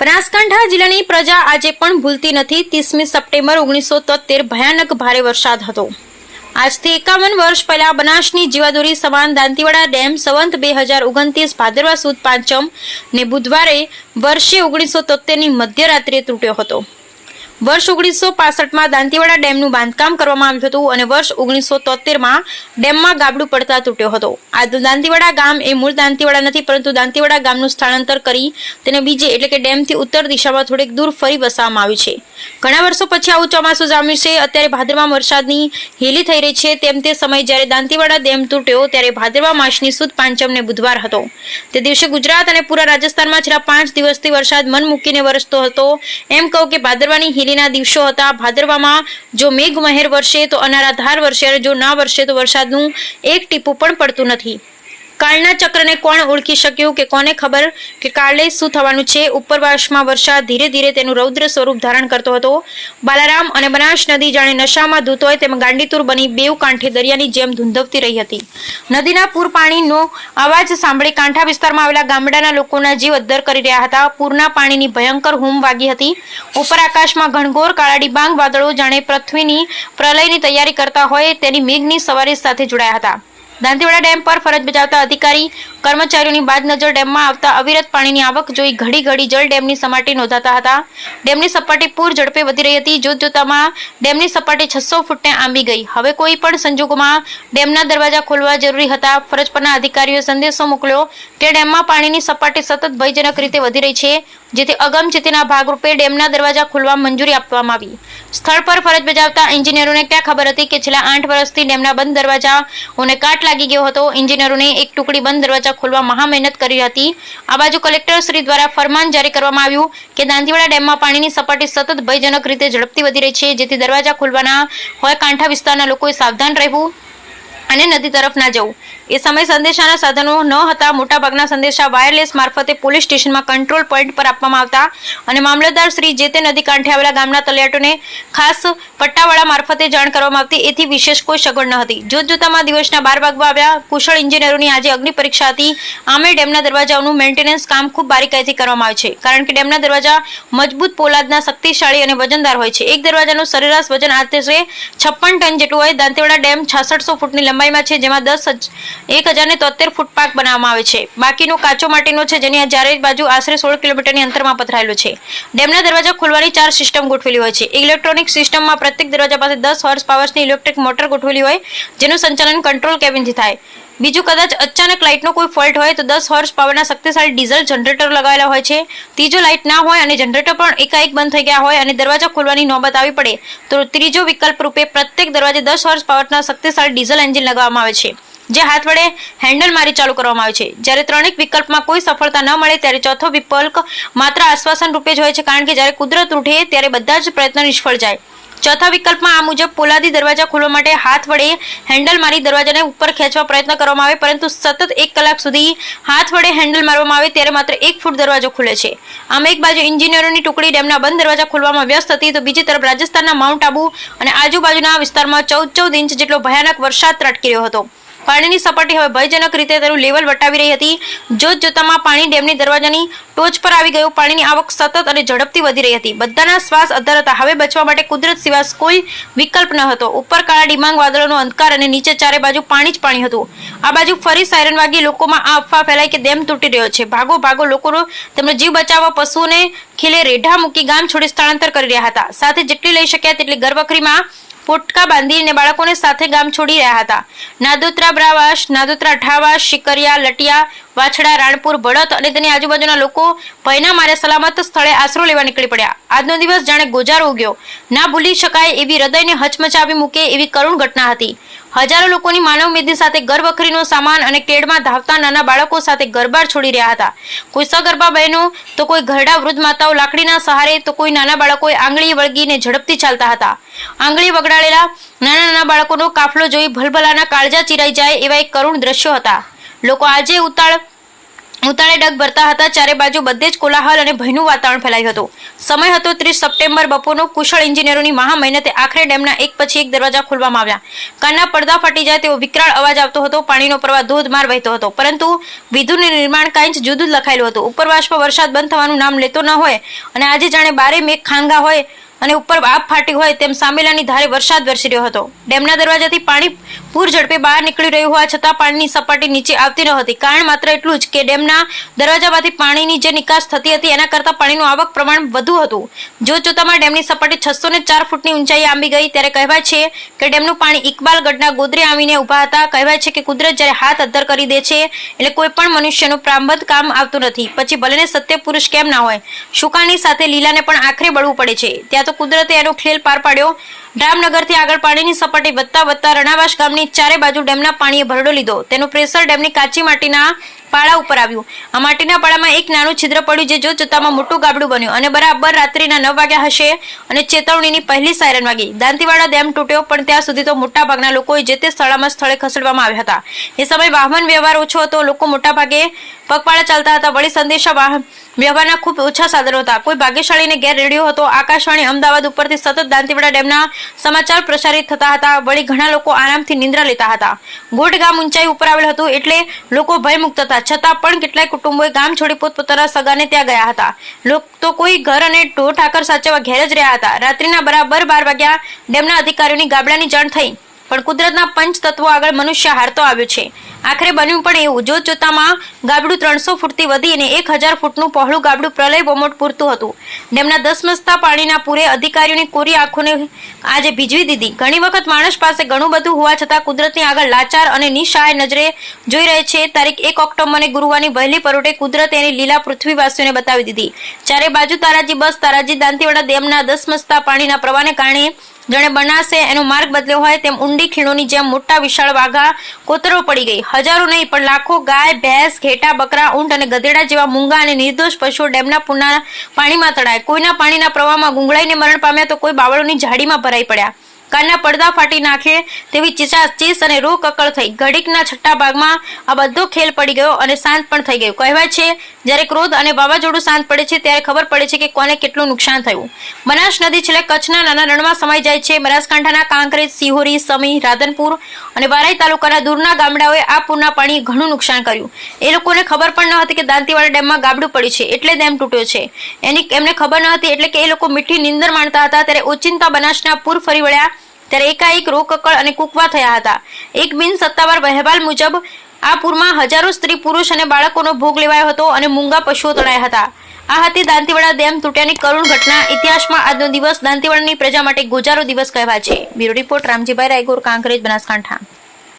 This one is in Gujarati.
બનાસકાંઠા જિલ્લાની પ્રજા આજે પણ ભૂલતી નથી. ત્રીસમી સપ્ટેમ્બર ઓગણીસો તોતેર ભયાનક ભારે વરસાદ હતો. આજથી એકાવન વર્ષ પહેલા બનાસની જીવાદોરી સમાન દાંતીવાડા ડેમ સંવંત બે હજાર ઓગણત્રીસ ભાદરવા સુદ પાંચમ ને બુધવારે વર્ષે ઓગણીસો તોતેરની મધ્યરાત્રિએ તૂટ્યો હતો. વર્ષ ઓગણીસો પાસઠમાં દાંતીવાડા ડેમનું બાંધકામ કરવામાં આવ્યું હતું અને વર્ષ ઓગણીસો તોતેરમાં ડેમમાં ગાબડું પડતા તૂટ્યો હતો. આ દાંતીવાડા ગામ એ મૂળ દાંતીવાડા નથી, પરંતુ દાંતીવાડા ગામનું સ્થળાંતર કરી તેને બીજે એટલે કે ડેમથી ઉત્તર દિશામાં થોડેક દૂર ફરી વસાવવામાં આવ્યું છે. ઘણા વર્ષો પછી આવું ચોમાસું જામ્યું છે. અત્યારે ભાદરવા વરસાદની હેલી થઈ રહી છે. તેમ તે સમયે જ્યારે દાંતીવાડા ડેમ તૂટ્યો, ત્યારે ભાદરવા માસની સુદ પાંચમને બુધવાર હતો. તે દિવસે ગુજરાત અને પૂરા રાજસ્થાનમાં છેલ્લા પાંચ દિવસથી વરસાદ મન મૂકીને વરસતો હતો. એમ કહું કે ભાદરવાની હેલીના દિવસો હતા. ભાદરવામાં જો મેઘ મહેર વરસે તો અનારાધાર વરસે અને જો ના વરસે તો વરસાદનું એક ટીપું પણ પડતું નથી. કાળના ચક્રને કોણ ઓળખી શક્યું કે કોને ખબર કે કાલે શું થવાનું છે? ઉપરવાસમાં વરસાદ ધીરે ધીરે તેનું રૌદ્ર સ્વરૂપ ધારણ કરતો હતો. બાલારામ અને બનાસ નદી જાણે નશામાં ધૂત હોય તેમ ગાંડીતુર બની બેઉ કાંઠે દરિયાની જેમ ધૂંધવતી રહી હતી. નદીના પૂર પાણીનો અવાજ સાંભળી કાંઠા વિસ્તારમાં આવેલા ગામડાના લોકોના જીવ અદ્ધર કરી રહ્યા હતા. પૂરના પાણીની ભયંકર હૂમ વાગી હતી. ઉપર આકાશમાં ઘણઘોર કાળા ડિબાંગ વાદળો જાણે પૃથ્વીની પ્રલયની તૈયારી કરતા હોય તેની મેઘની સવારી સાથે જોડાયા હતા. દાંતીવાડા ડેમ પર ફરજ બજાવતા અધિકારી કર્મચારીઓની બાદ નજર ડેમમાં આવતા અવિરત પાણીની આવક જોઈ ઘડી ઘડી જળ ડેમની સપાટી નોંધાતા હતા. ડેમની સપાટી પૂર ઝડપે વધી રહી હતી. જોત જોતામાં ડેમની સપાટી છસો ફૂટને આંબી ગઈ. હવે કોઈ પણ સંજોગોમાં ડેમના દરવાજા ખોલવા જરૂરી હતા. ફરજ પરના અધિકારીઓએ સંદેશો મોકલ્યો કે ડેમમાં પાણીની સપાટી સતત ભયજનક રીતે વધી રહી છે, જેથી અગમચેતીના ભાગરૂપે ડેમના દરવાજા ખોલવા મંજૂરી આપવામાં આવી. સ્થળ પર ફરજ બજાવતા એન્જિનિયરોને ક્યાં ખબર હતી કે છેલ્લા આઠ વર્ષથી ડેમના બંધ દરવાજાઓને કાટ લાગી ગયો હતો? એન્જિનિયરોને એક ટુકડી બંધ દરવાજા ખોલવા મહા મહેનત કરી હતી. આ બાજુ કલેક્ટર શ્રી દ્વારા ફરમાન જારી કરવામાં આવ્યું કે દાંતીવાડા ડેમમાં પાણીની સપાટી સતત ભયજનક રીતે ઝડપથી વધી રહી છે, જેથી દરવાજા ખોલવાના હોય કાંઠા વિસ્તારના લોકોએ સાવધાન રહેવું અને નદી તરફ ના જવું. એ સમયે સંદેશાના સાધનો ન હતા. મોટાભાગના સંદેશા વાયરલેસ મારફતે પોલીસ સ્ટેશનમાં કંટ્રોલ પોઈન્ટ પર આપવામાં આવતા અને મામલતદાર શ્રી જે તે નદી કાંઠે આવેલા ગામના તલિયાટોને ખાસ પટ્ટાવાળા મારફતે જાણ કરવામાં આવતી. એથી વિશેષ કોઈ સગવડ ન હતી. જોત જોતામાં દિવસના બાર વાગવા આવ્યા. કુશળ ઇન્જિનિયરોની આજે અગ્નિ પરીક્ષા હતી. આમે ડેમના દરવાજાઓનું મેન્ટેનન્સ કામ ખૂબ બારીકાઈથી કરવામાં આવે છે. કારણ કે ડેમના દરવાજા મજબૂત પોલાદના શક્તિશાળી અને વજનદાર હોય છે. એક દરવાજાનું સરેરાશ વજન આશરે છપ્પન ટન જેટલું હોય. દાંતેવાડા ડેમ છાસઠસો ફૂટની લંબાઈમાં છે, જેમાં દસ એક હજાર ને તોતેર ફૂટ પાક બનાવવામાં આવે છે. બાકીનો કાચો માટીનો છે, જેની ચારે બાજુ આશરે સોળ કિલોમીટરની અંતરમાં પથરાયેલો છે. ડેમના દરવાજા ખોલવાની ચાર સિસ્ટમ ગોઠવેલી હોય છે. ઇલેક્ટ્રોનિક સિસ્ટમમાં પ્રત્યેક દરવાજા પાસે દસ હોર્સ પાવર્સની ઇલેક્ટ્રિક મોટર ગોઠવેલી હોય, જેનું સંચાલન કંટ્રોલ કેબિનથી થાય. બીજું કદાચ અચાનક લાઇટનો કોઈ ફોલ્ટ હોય, તો દસ હોર્સ પાવરના શક્તિશાળી ડીઝલ જનરેટર લગાવેલા હોય છે. ત્રીજો લાઇટ ના હોય અને જનરેટર પણ એકાએક બંધ થઈ ગયા હોય અને દરવાજા ખોલવાની નોબત આવી પડે, તો ત્રીજો વિકલ્પ રૂપે પ્રત્યેક દરવાજે દસ હોર્સ પાવરના શક્તિશાળી ડીઝલ એન્જિન લગાવવામાં આવે છે. જે હાથ વડે હેન્ડલ મારી ચાલુ કરવામાં આવે છે. જ્યારે ત્રણેક વિકલ્પમાં કોઈ સફળતા ન મળે ત્યારે ચોથો વિકલ્પ માત્ર આશ્વાસન રૂપે જ હોય છે, કારણ કે જ્યારે કુદરત ઉઠે ત્યારે બધા જ પ્રયત્નો નિષ્ફળ જાય. ચોથા વિકલ્પમાં આ મુજબ પોલાદી દરવાજા ખોલવા માટે હાથ વડે હેન્ડલ મારી દરવાજાને ઉપર ખેંચવા પ્રયત્ન કરવામાં આવે, પરંતુ સતત એક કલાક સુધી હાથ વડે હેન્ડલ મારવામાં આવે ત્યારે માત્ર એક ફૂટ દરવાજો ખુલે છે. આમ એક બાજુ ઇન્જિનિયરોની ટુકડી, ડેમના બંધ દરવાજા ખોલવામાં વ્યસ્ત હતી, તો બીજી તરફ રાજસ્થાનના માઉન્ટ આબુ અને આજુબાજુના વિસ્તારમાં ચૌદ ચૌદ ઇંચ જેટલો ભયાનક વરસાદ ત્રટકી રહ્યો હતો. પાણીની સપાટી હવે ભયજનક રીતે તેનું લેવલ વટાવી રહી હતી. જોત જોતામાં પાણી ડેમની દરવાજાની ટોચ પર આવી ગયું. પાણીની આવક સતત અને ઝડપથી વધી રહી હતી. બધાના શ્વાસ અધર હતા. હવે બચવા માટે કુદરત સિવાય કોઈ વિકલ્પ ન હતો. ઉપર કાળા ડિમાંગ વાદળોનો અંધકાર અને નીચે ચારે બાજુ પાણી જ પાણી હતું. આ બાજુ ફરી સાયરન વાગી. લોકોમાં આ અફવા ફેલાઈ કે ડેમ તૂટી રહ્યો છે. ભાગો ભાગો લોકોનો તેમનો જીવ બચાવવા પશુઓને ખીલે રેઢા મૂકી ગામ છોડી સ્થળાંતર કરી રહ્યા હતા. સાથે જેટલી લઈ શક્યા તેટલી ગરવખરીમાં પોટકા બાંધીને બાળકોને સાથે ગામ છોડી રહ્યા હતા. નાદોત્રા બ્રાવાસ, નાદોત્રા ઠાવાસ, શિકરિયા, લટિયા, વાછડા, રાણપુર ભડત અને તેની આજુબાજુના લોકો ભયના મારે સલામત સ્થળે આશરો લેવા નીકળી પડ્યા. આજનો દિવસ જાણે ગોજારો ઉગ્યો. ના ભૂલી શકાય એવી હૃદયને હચમચાવી મૂકે એવી કરુણ ઘટના હતી. હજારો લોકોની માનવ મેદી સાથે ગર્ભખરીનો સામાન અને કેડમાં ધાવતા નાના બાળકો સાથે ગરબાર છોડી રહ્યા હતા. કોઈ સગર્ભા બહેનો, તો કોઈ ઘરડા વૃદ્ધ માતાઓ લાકડીના સહારે, તો કોઈ નાના બાળકોએ આંગળી વળગીને ઝડપથી ચાલતા હતા. આંગળી વગડાડેલા નાના નાના બાળકોનો કાફલો જોઈ ભલભલાના કાળજા ચીરાઈ જાય એવા એક કરુણ દ્રશ્યો હતા. લોકો આજે ઉતાળ ઉતાળે ડગ ભરતા હતા, ચારે બાજુ બધે જ કોલાહલ અને ભયનું વાતાવરણ ફેલાયું હતું. સમય હતો ત્રીસ સપ્ટેમ્બર, બપોરનો કુશળ ઇન્જિનિયરોની મહા મહેનતે આખરે ડેમના એક પછી એક દરવાજા ખોલવામાં આવ્યા. કાનના પડદા ફાટી જાય તેવો વિકરાળ અવાજ આવતો હતો, પાણીનો પ્રવાહ ધોધમાર વહેતો હતો. પરંતુ વિધુનું નિર્માણ કાંઈ જ જુદું જ લખાયેલું હતું. ઉપરવાસમાં વરસાદ બંધ થવાનું નામ લેતો ન હોય અને આજે જાણે બારે મેઘ ખાંગા હોય અને ઉપર આપ ફાટી હોય તેમ સામેલાની ધારે વરસાદ વરસી રહ્યો હતો. ડેમના દરવાજાથી પાણી પૂર ઝડપે બહાર નીકળી રહ્યું હોવા છતાં પાણીની સપાટી નીચે આવતી ન હતી. કારણ માત્ર એટલું જ કે ડેમના દરવાજામાંથી પાણીની જે નિકાસ થતી હતી એના કરતાં પાણીનું આવક પ્રમાણ વધુ હતું. જો જોતામાં ડેમની સપાટી છસો ને ચાર ફૂટની ઊંચાઈ આંબી ગઈ. ત્યારે કહેવાય છે કે ડેમનું પાણી ઇકબાલગઢના ગોદરે આવીને ઊભા હતા. કહેવાય છે કે કુદરત જ્યારે હાથ અદ્ધર કરી દે છે એટલે કોઈ પણ મનુષ્યનું પ્રારંભ કામ આવતું નથી. પછી ભલેને સત્ય પુરુષ કેમ ના હોય. શુકાની સાથે લીલાને પણ આખરે બળવું પડે છે. ત્યાં તો કુદરતે એનો ખેલ પાર પાડ્યો. રામનગરથી આગળ પાણીની સપાટી વધતા વધતા રણાવાસ ગામની ચારે બાજુ ડેમના પાણીએ ભરડો લીધો. તેનું પ્રેશર ડેમની કાચી માટીના પાળા ઉપર આવ્યું. આ માટીના પાળામાં એક નાનું છિદ્ર પડ્યું જે જો જોતામાં મોટું ગાબડું બન્યું અને બરાબર રાત્રિના નવ વાગ્યા હશે અને ચેતવણીની પહેલી સાયરન વાગી. દાંતીવાડા ડેમ તૂટ્યો, પણ ત્યાં સુધી તો મોટા ભાગના લોકોએ જે તે સ્થળામાં સ્થળે ખસેડવામાં આવ્યા હતા. એ સમયે વાહન વ્યવહાર ઓછો હતો, લોકો મોટા ભાગે પગપાળા ચાલતા હતા. વળી સંદેશા વાહન વ્યવહારના ખૂબ ઓછા સાધનો હતા. કોઈ ભાગ્યશાળીને ગેર રેડિયો હતો. આકાશવાણી અમદાવાદ ઉપરથી સતત દાંતીવાડા ડેમના સમાચાર પ્રસારિત થતા હતા. વળી ઘણા લોકો આરામથી નિંદ્રા લેતા હતા. ગોટ ગામ ઊંચાઈ ઉપર આવેલ હતું એટલે લોકો ભયમુક્ત હતા. છતાં પણ કેટલાય કુટુંબોએ ગામ છોડી પોતપોતાના સગાને ત્યાં ગયા હતા. લોકો તો કોઈ ઘર અને ઢો ઠાકર સાચવવા ઘેર જ રહ્યા હતા. રાત્રિના બરાબર બાર વાગ્યા ડેમના અધિકારીઓની ગાબડાની જાણ થઈ. પણ કુદરતના પંચ તત્વો આગળ મનુષ્ય હારતો આવ્યો છે. આખરે બન્યું પણ એવું. જોત જોતામાં ગાબડું ત્રણસો ફૂટથી વધી અને એક હજાર ફૂટનું પહોળું ગાબડું પ્રલય બોમોટ પૂરતું હતું. ડેમના દસમસ્તા પાણીના પૂરે અધિકારીઓની કોરી આંખોને આજે ભીજવી દીધી. ઘણી વખત માણસ પાસે ઘણું બધું હોવા છતાં કુદરતની આગળ લાચાર અને નિશાય નજરે જોઈ રહે છે. તારીખ એક ઓક્ટોબરને ગુરુવારની વહેલી પરોટે કુદરતે એની લીલા પૃથ્વીવાસીઓને બતાવી દીધી. ચારે બાજુ તારાજી બસ, તારાજી દાંતીવાડા ડેમના દસમસ્તા પાણીના પ્રવાહને કારણે જાણે બનાસે, એનો માર્ગ બદલ્યો હોય તેમ ઊંડી ખીણોની જેમ મોટા વિશાળ વાઘા કોતરો પડી ગઈ. હજારો નહીં, પણ લાખો ગાય, ભેંસ, ઘેટા, બકરા, ઊંટ અને ગધેડા જેવા મૂંગા અને નિર્દોષ પશુઓ ડેમના પૂરના પાણીમાં તળાય. કોઈના પાણીના પ્રવાહમાં ગુંગળાઈને મરણ પામ્યા તો કોઈ બાવળોની ઝાડીમાં ભરાઈ પડ્યા. કાનના પડદા ફાટી નાખે તેવી ચીસાચીસ અને રૂ કકળ થઈ. ઘડીકના છઠ્ઠા ભાગમાં આ બધો ખેલ પડી ગયો અને શાંત પણ થઈ ગયું. કહેવાય છે, જ્યારે ક્રોધ અને વાવાઝોડું શાંત પડે છે, ત્યારે ખબર પડે છે કે કોને કેટલું નુકસાન થયું. બનાસ નદી છેલ્લે કચ્છના નાના રણમાં સમાઈ જાય છે. બનાસકાંઠાના કાંકરેજ, સિહોરી, સમી, રાધનપુર અને વારાઈ તાલુકાના દૂરના ગામડાઓએ આ પૂરના પાણીએ ઘણું નુકસાન કર્યું. એ લોકોને ખબર પણ ન હતી કે દાંતીવાડા ડેમમાં ગાબડું પડ્યું છે. એટલે ડેમ તૂટ્યો છે. એની એમને ખબર ન હતી એટલે કે એ લોકો મીઠી નિંદર માણતા હતા. ત્યારે ઓચિંતા બનાસના પૂર ફરી વળ્યા ત્યારે એકાએક રોકકળ અને કૂકવા થયા હતા. એક બિન સત્તાવાર અહેવાલ મુજબ, આ પૂરમાં હજારો સ્ત્રી, પુરુષ અને બાળકોનો ભોગ લેવાયો હતો અને મૂંગા પશુઓ તણાયા હતા. આ હતી દાંતીવાડા ડેમ તૂટ્યાની કરુણ ઘટના. ઇતિહાસમાં આજનો દિવસ દાંતીવાડાની પ્રજા માટે ગોજારો દિવસ કહેવાય છે. Bureau report, Ramjibhai Raygor, Kankrej, Banaskantha.